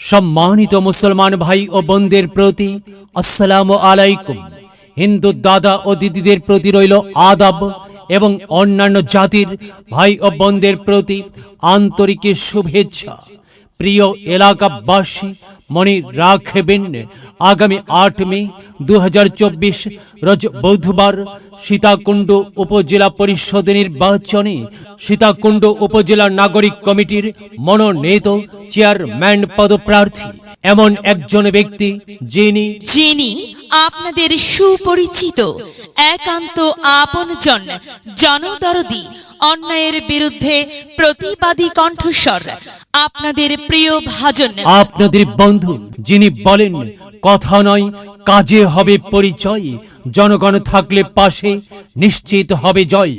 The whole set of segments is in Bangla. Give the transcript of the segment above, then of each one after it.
সম্মানিত মুসলমান ভাই ও বোনদের প্রতি আসসালামু আলাইকুম। হিন্দু দাদা ও দিদিদের প্রতি রইল আদাব এবং অন্যান্য জাতির ভাই ও বোনদের প্রতি আন্তরিক শুভেচ্ছা। প্রিয় এলাকাবাসী, মনে রাখবেন আগামী আট মে দু রোজ বুধবার সীতাকুণ্ড উপজেলা পরিষদ নির্বাচনে সীতাকুণ্ড উপজেলা নাগরিক কমিটির মনোনীত চেয়ারম্যান পদপ্রার্থী এমন একজন ব্যক্তি যিনি যিনি আপনাদের সুপরিচিত একান্ত আপনজন জনদরদি অন্যায়ের বিরুদ্ধে প্রতিবাদী কণ্ঠস্বর আপনাদের প্রিয় ভাজন। আপনাদের বন্ধু যিনি বলেন কথা নয়, কাজে হবে পরিচয়, জনগণ থাকলে পাশে, নিশ্চিত হবে জয়।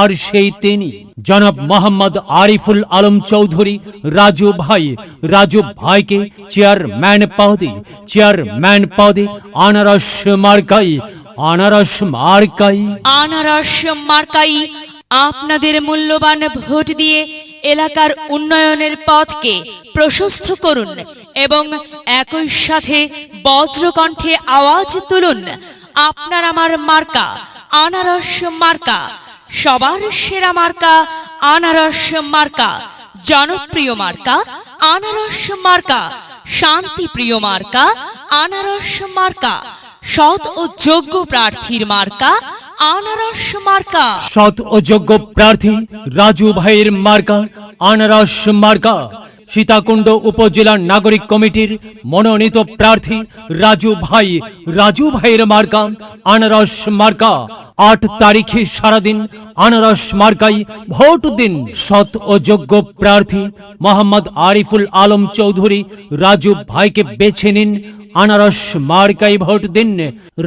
আর সেই তিনি, জনাব মোহাম্মদ আরিফুল আলম চৌধুরী, রাজু ভাই, রাজু ভাইকে চেয়ারম্যান পদে চেয়ারম্যান পদে আনারস মার্কাই আনারস মার্কাই। আনারস মার্কাই, আপনাদের মূল্যবান ভোট দিয়ে এলাকার উন্নয়নের পথকে প্রশস্ত করুন। এবং একই সাথে বজ্রকণ্ঠে আওয়াজ তুলুন। আপনার আমার মার্কা, আনারস মার্কা, সবার সেরা মার্কা, আনারস মার্কা, জনপ্রিয় মার্কা, আনারস মার্কা, শান্তিপ্রিয় মার্কা, আনারস মার্কা, সৎ ও যোগ্য প্রার্থীর মার্কা, আনারস মার্কা। সৎ ও যোগ্য প্রার্থী রাজু ভাইয়ের মার্কা, আনারস মার্কা। সীতাকুণ্ড উপজেলার নাগরিক কমিটির মনোনীত প্রার্থী রাজু ভাই। রাজু ভাইয়ের মার্কা আনারস মার্কা। আট তারিখে সারাদিন আনারস মার্কাই ভোট দিন। সৎ ও যোগ্য প্রার্থী মোহাম্মদ আরিফুল আলম চৌধুরী রাজু ভাইকে বেছে নিন আনারস মার্কাই ভোট দিন,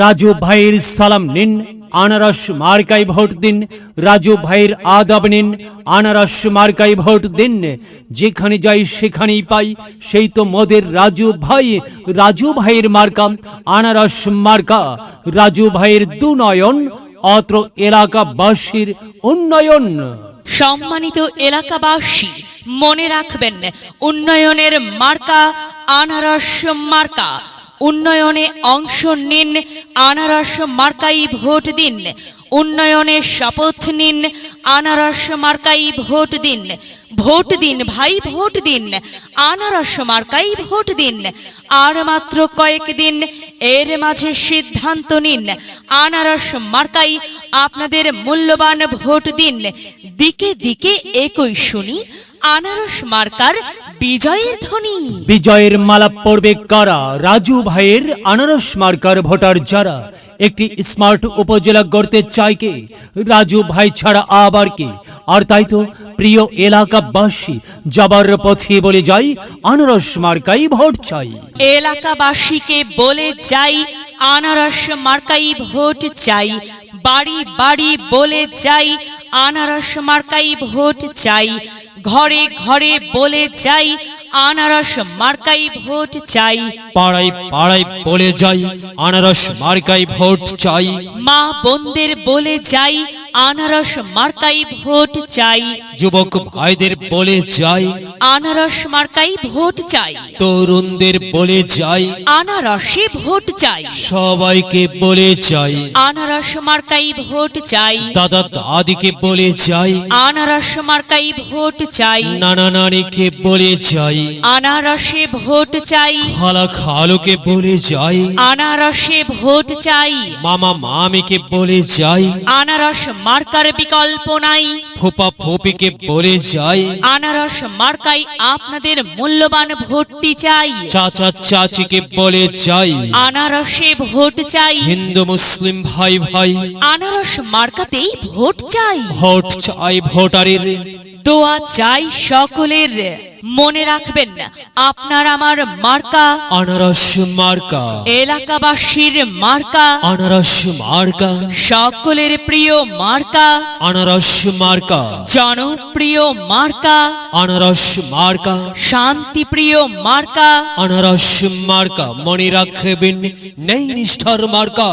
রাজু ভাইয়ের সালাম নিন। আনারস মার্কাই ভোট দিন, রাজু ভাইয়ের আদাব নিন। আনারস মার্কাই ভোট দিন, যেখানে যাই সেখানেই পাই। সেই তো মোদের রাজু ভাই, রাজু ভাইয়ের মার্কা। আনারস মার্কা, রাজু ভাইয়ের দুনয়ন, অত্র এলাকাবাসীর উন্নয়ন। সম্মানিত এলাকাবাসী, মনে রাখবেন, উন্নয়নের মার্কা, আনারস মার্কা। উন্নয়নে অংশ নিন, আনারস মার্কাই ভোট দিন। উন্নয়নের শপথ নিন, আনারস মার্কাই ভোট দিন। ভোট দিন ভাই, ভোট দিন, আনারস মার্কাই ভোট দিন। আর মাত্র কয়েকদিন এর মাঝে সিদ্ধান্ত নিন, আনারস মার্কাই আপনাদের মূল্যবান ভোট দিন। দিকে দিকে একই শুনি, আনারস মার্কার বিজয়ের ধ্বনি। বিজয়ের মালা পড়বে কারা? রাজু ভাইয়ের আনারস মার্কার ভোটার যারা? একটি স্মার্ট উপজেলা গড়তে চায় কে? রাজু ভাই ছাড়া আবার কে? আর তাই তো প্রিয় এলাকাবাসী যাবার পথে বলে যাই আনারস মার্কাই ভোট চাই। এলাকাবাসীকে বলে যাই আনারস মার্কাই ভোট চাই। বাড়ি বাড়ি বলে যাই আনারস মার্কাই ভোট চাই। ঘরে ঘরে বলে যাই আনারস মার্কাই ভোট চাই। পাড়ায় পাড়ায় বলে যাই আনারস মার্কাই ভোট চাই। মা বোনদের বলে যাই আনারস মার্কাই ভোট চাই। যুবক ভাইদের বলে যাই। আনারস মার্কাই ভোট চাই। তরুণদের বলে যাই। আনারসে ভোট চাই। সবাইকে বলে যাই। আনারস মার্কাই ভোট চাই। দাদা দাদিকে বলে যাই। আনারস মার্কাই ভোট চাই। নানা নানিকে বলে যাই। আনারসে ভোট চাই। খালা খালুকে বলে যাই। আনারসে ভোট চাই। মামা মামিকে বলে যাই। আনারস মার্কার বিকল্প নাই। ফোপা ফোপিকে বলে যাই আনারস মার্কাই আপনাদের মূল্যবান ভোটটি চাই। চাচা চাচিকে বলে যাই আনারসে ভোট চাই। হিন্দু মুসলিম ভাই ভাই আনারস মার্কাতেই ভোট চাই। ভোট চাই ভোটারের। দোয়া চাই সকলের। মনে রাখবেন আপনার আমার মার্কা। আনারস মার্কা। এলাকাবাসীর মার্কা। আনারস মার্কা। সকলের প্রিয় মার্কা। আনারস মার্কা। জনপ্রিয় মার্কা। আনারস মার্কা। শান্তিপ্রিয় মার্কা। আনারস মার্কা। মনে রাখবেন নেই নিষ্ঠার মার্কা।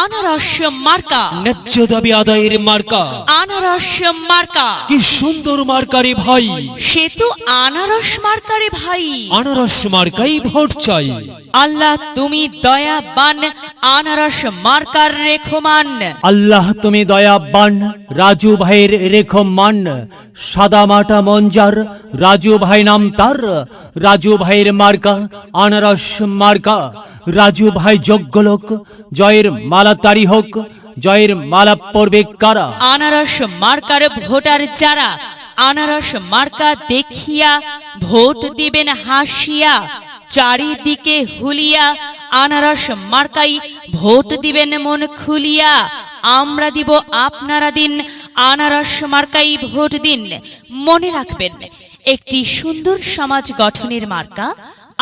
আনারস মার্কা। ন্যায্য দাবি আদায়ের মার্কা। আনারস মার্কা। কি সুন্দর মার্কারে ভাই। সে তো আনারস মার্কারে ভাই। আনারস মার্কাই ভোট চাই। আল্লাহ তুমি দয়াবান আনারস মার্কার রেখমান। আল্লাহ তুমি দয়াবান রাজু ভাইয়ের রেখো মান সাদা মাটা মঞ্জার রাজু ভাই নাম তার। রাজু ভাইয়ের মার্কা আনারস মার্কা। রাজু ভাই যোগ্য লোক জয়ের মালা তারি হোক জয়ের মালা পড়বে কারা? আনারস মার্কার ভোটার যারা আনারস মার্কা দেখিয়া ভোট দিবেন হাসিয়া। চারিদিকে হুলিয়া, আনারস মার্কাই ভোট দিবেন মন খুলিয়া। আমরা দিব আপনারা দিন, আনারস মার্কাই ভোট দিন। মনে রাখবেন, একটি সুন্দর সমাজ গঠনের মার্কা,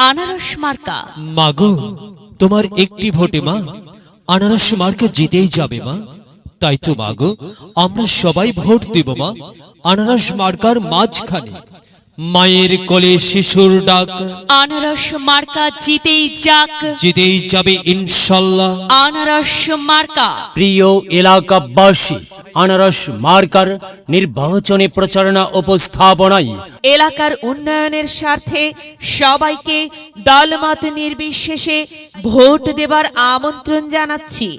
আনারস মার্কা। মাগো তোমার একটি ভোটে মা, আনারস মার্কা জিতেই যাবে মা। তাই তো মাগো আমরা সবাই ভোট দেব মা, আনারস মার্কার মাঝখানে। মায়ের কোলে শিশুর ডাক। আনারস মার্কা জিতেই যাক। জিতেই যাবে ইনশাল্লাহ। আনারস মার্কা। প্রিয় এলাকাবাসী আনারস মার্কার নির্বাচনী প্রচারণা উপস্থাপনায় এলাকার উন্নয়নের স্বার্থে সবাইকে দলমত নির্বিশেষে ভোট দেবার আমন্ত্রণ জানাচ্ছি।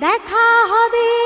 দেখা হবে।